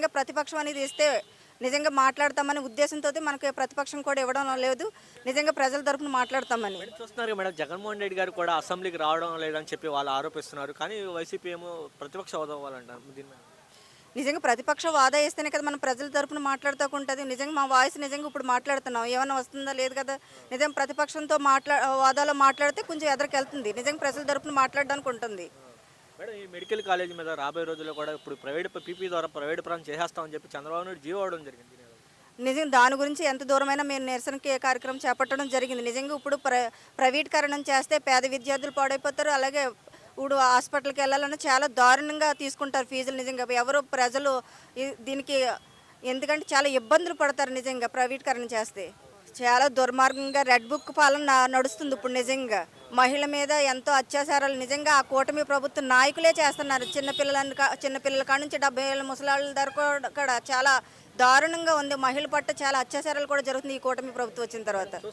నిజంగా ప్రతిపక్షం అనేది ఇస్తే నిజంగా మాట్లాడతామనే ఉద్దేశంతో మనకి ప్రతిపక్షం కూడా ఇవ్వడం లేదు. నిజంగా ప్రజల తరపున మాట్లాడతామని. చూస్తున్నారు మేడం జగన్మోహన్ రెడ్డి గారు కూడా అసెంబ్లీకి రావడం లేదని చెప్పి వాళ్ళు ఆరోపిస్తున్నారు. కానీ వైసీపీ ఏమో ప్రతిపక్ష హోదా అవ్వాలంటారు. నిజంగా ప్రతిపక్ష వాదా వేస్తేనే కదా మనం ప్రజల తరపున మాట్లాడుతూ ఉంటుంది. నిజంగా మా వాయిస్ నిజంగా ఇప్పుడు మాట్లాడుతున్నాం. ఏమైనా వస్తుందా లేదు కదా? నిజంగా ప్రతిపక్షంతో మాట్లా వాదాలో మాట్లాడితే కొంచెం ఎదరికెళ్తుంది. నిజంగా ప్రజల తరపున మాట్లాడడానికి ఉంటుంది. మేడం ఈ మెడికల్ కాలేజ్ మీద రాబోయే రోజుల్లో కూడా ఇప్పుడు ప్రైవేట్ పీపీ ద్వారా ప్రైవేట్ ప్రాణం చేసేస్తామని చెప్పి చంద్రబాబు నాయుడు జీవో అవడం జరిగింది నిజంగా దాని గురించి ఎంత దూరమైనా మేము నిరసనకి కార్యక్రమం చేపట్టడం జరిగింది. నిజంగా ఇప్పుడు ప్ర ప్రైవేటీకరణం చేస్తే పేద విద్యార్థులు పాడైపోతారు. అలాగే ఇప్పుడు హాస్పిటల్కి వెళ్ళాలన్నా చాలా దారుణంగా తీసుకుంటారు ఫీజులు నిజంగా. ఎవరు ప్రజలు దీనికి ఎందుకంటే చాలా ఇబ్బందులు పడతారు నిజంగా ప్రైవేటీకరణ చేస్తే. చాలా దుర్మార్గంగా రెడ్ బుక్ పాలన నడుస్తుంది ఇప్పుడు నిజంగా. మహిళ మీద ఎంతో అత్యాచారాలు. నిజంగా ఆ కూటమి ప్రభుత్వ నాయకులే చేస్తున్నారు. చిన్నపిల్లలని కా- చిన్నపిల్లల కాడ నుంచి డెబ్బై ఏళ్ళ ముసలాళ్ళ ధర కూడా చాలా దారుణంగా ఉంది. మహిళ పట్ల చాలా అత్యాచారాలు కూడా జరుగుతుంది ఈ కూటమి ప్రభుత్వం వచ్చిన తర్వాత.